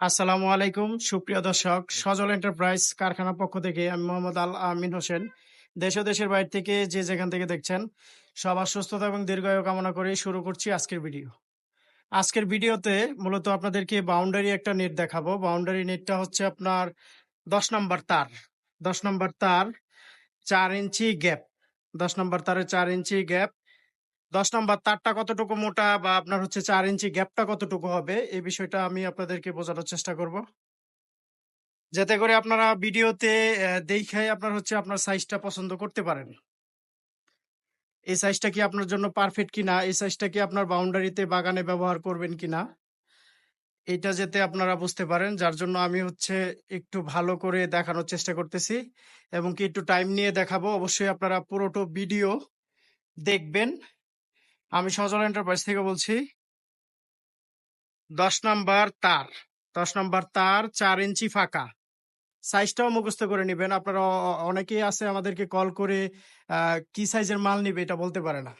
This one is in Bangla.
আসসালামু আলাইকুম, সুপ্রিয় দর্শক। সজল এন্টারপ্রাইজ কারখানা পক্ষ থেকে আমি মোহাম্মদ আল আমিন হোসেন। দেশ ও দেশের বাইরে থেকে যে যেখান থেকে দেখছেন, সবার সুস্থতা এবং দীর্ঘায়ু কামনা করে শুরু করছি আজকের ভিডিও। আজকের ভিডিওতে মূলত আপনাদেরকে বাউন্ডারি একটা নেট দেখাবো। বাউন্ডারি নেটটা হচ্ছে আপনার দশ নম্বর তার। দশ নম্বর তার চার ইঞ্চি গ্যাপ দশ নম্বর তারে চার ইঞ্চি গ্যাপ দশ নম্বর, তারটা কতটুকু মোটা বা আপনার হচ্ছে চার ইঞ্চি গ্যাপটা কতটুকু হবে, এই বিষয়টা আমি আপনাদেরকে বোঝানোর চেষ্টা করব। যাতে করে আপনারা ভিডিওতে দেখে আপনার হচ্ছে আপনার সাইজটা পছন্দ করতে পারেন। এই সাইজটা কি আপনার জন্য পারফেক্ট কিনা? এই সাইজটা কি আপনার বাউন্ডারিতে বাগানে ব্যবহার করবেন কিনা? এটা যাতে আপনারা বুঝতে পারেন, যার জন্য আমি হচ্ছে একটু ভালো করে দেখানোর চেষ্টা করতেছি এবং কি একটু টাইম নিয়ে দেখাবো। অবশ্যই আপনারা পুরোটো ভিডিও দেখবেন। আমি সজল এন্টারপ্রাইজ থেকে বলছি। দশ নাম্বার তার। দশ নাম্বার তার চার ইঞ্চি ফাঁকা। সাইজটাও মুখস্থ করে নেবেন। আপনারা অনেকেই আছে আমাদেরকে কল করে কি সাইজের মাল নিবে এটা বলতে পারে না।